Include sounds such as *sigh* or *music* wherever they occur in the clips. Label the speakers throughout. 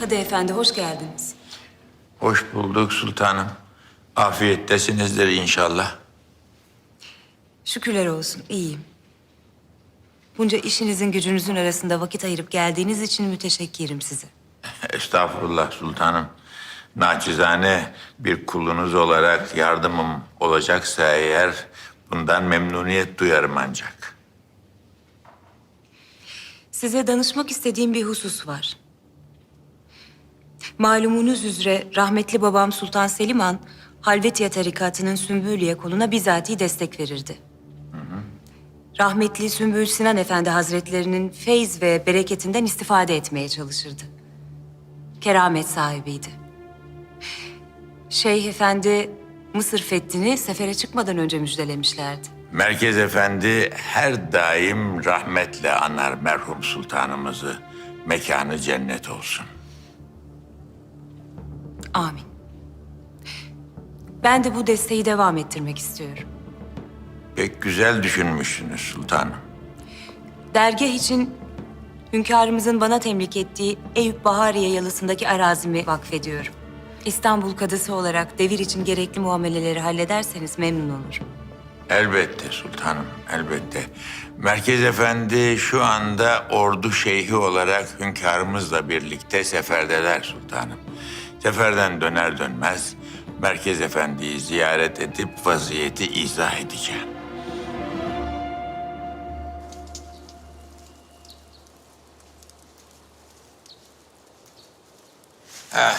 Speaker 1: Kadı Efendi, hoş geldiniz.
Speaker 2: Hoş bulduk sultanım. Afiyettesinizdir inşallah.
Speaker 1: Şükürler olsun, iyiyim. Bunca işinizin gücünüzün arasında vakit ayırıp geldiğiniz için müteşekkirim size. *laughs*
Speaker 2: Estağfurullah sultanım. Naçizane bir kulunuz olarak yardımım olacaksa eğer bundan memnuniyet duyarım ancak.
Speaker 1: Size danışmak istediğim bir husus var. Malumunuz üzere rahmetli babam Sultan Selim Han, Halvetiye tarikatının Sümbüliye koluna bizatihi destek verirdi. Rahmetli Sümbül Sinan Efendi Hazretlerinin feyz ve bereketinden istifade etmeye çalışırdı. Keramet sahibiydi. Şeyh Efendi Mısır fethini sefere çıkmadan önce müjdelemişlerdi.
Speaker 2: Merkez Efendi her daim rahmetle anar merhum sultanımızı. Mekanı cennet olsun.
Speaker 1: Amin. Ben de bu desteği devam ettirmek istiyorum.
Speaker 2: Pek güzel düşünmüşsünüz sultanım.
Speaker 1: Dergah için hünkârımızın bana temlik ettiği Eyüp Bahariye yalısındaki arazimi vakfediyorum. İstanbul kadısı olarak devir için gerekli muameleleri hallederseniz memnun olurum.
Speaker 2: Elbette sultanım, elbette. Merkez Efendi şu anda ordu şeyhi olarak hünkârımızla birlikte seferdeler sultanım. Seferden döner dönmez Merkez Efendi'yi ziyaret edip vaziyeti izah edeceğim. Ah.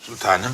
Speaker 2: Sultanım.